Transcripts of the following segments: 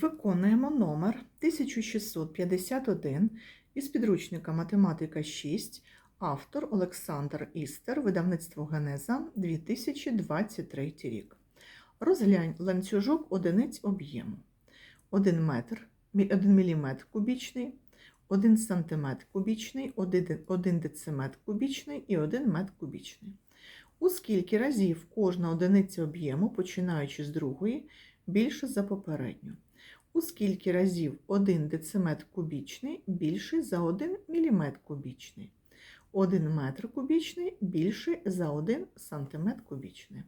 Виконуємо номер 1651 із підручника Математика 6, автор Олександр Істер, видавництво Генеза 2023 рік. Розглянь ланцюжок одиниць об'єму. 1 метр, 1 міліметр кубічний, 1 сантиметр кубічний, 1 дециметр кубічний і 1 метр кубічний. У скільки разів кожна одиниця об'єму, починаючи з другої, більше за попередню? У скільки разів 1 дециметр кубічний більший за 1 міліметр кубічний? 1 метр кубічний більший за 1 сантиметр кубічний.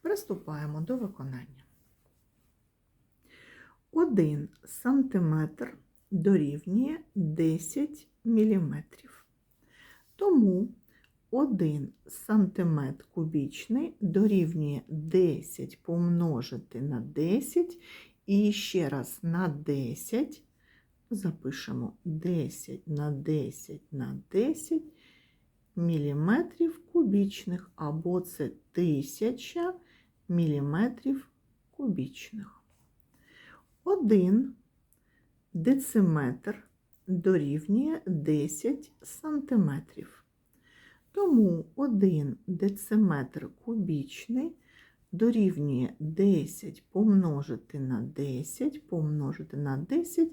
Приступаємо до виконання. 1 сантиметр дорівнює 10 міліметрів. Тому 1 сантиметр кубічний дорівнює 10 помножити на 10 і ще раз на 10 запишемо 10 на 10 на 10 міліметрів кубічних, або це 1000 міліметрів кубічних. 1 дециметр дорівнює 10 сантиметрів. Тому 1 дециметр кубічний дорівнює 10 помножити на 10 помножити на 10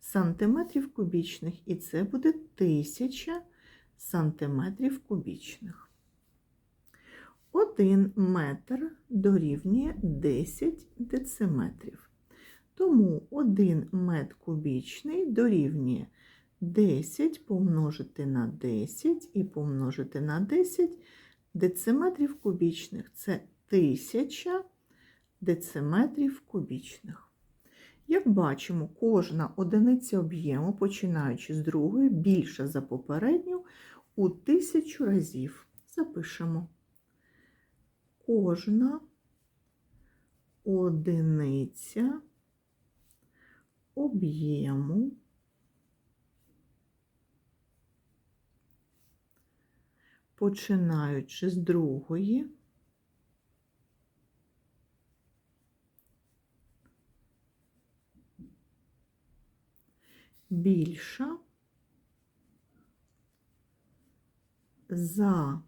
сантиметрів кубічних, і це буде 1000 сантиметрів кубічних. 1 метр дорівнює 10 дециметрів. Тому 1 метр кубічний дорівнює 10 помножити на 10 і помножити на 10 дециметрів кубічних. Це 1000 дециметрів кубічних. Як бачимо, кожна одиниця об'єму, починаючи з другої, більша за попередню у тисячу разів. Запишемо. Кожна одиниця об'єму починаючи з другої, більша за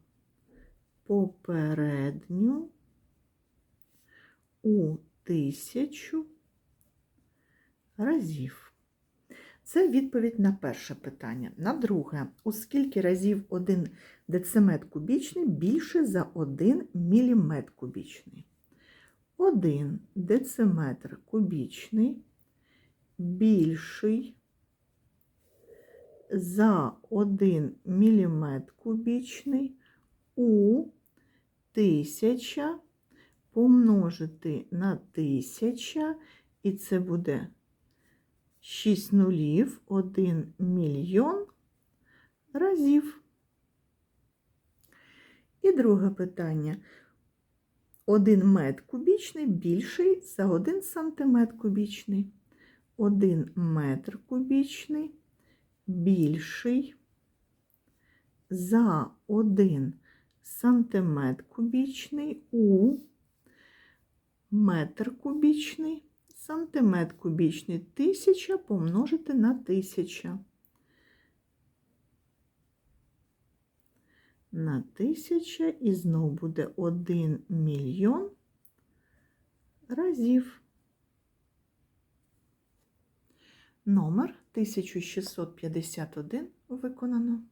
попередню у тисячу разів. Це відповідь на перше питання. На друге, у скільки разів 1 дециметр кубічний більше за 1 міліметр кубічний? 1 дециметр кубічний більший за 1 міліметр кубічний у 1000 помножити на 1000, і це буде 6 нулів 1 мільйон разів. І друге питання. 1 метр кубічний більший за 1 сантиметр кубічний. 1 метр кубічний більший за 1 сантиметр кубічний у метр кубічний, сантиметр кубічний 1000 помножити на 1000. На 1000 і знову буде 1 мільйон разів. Номер 1651 виконано.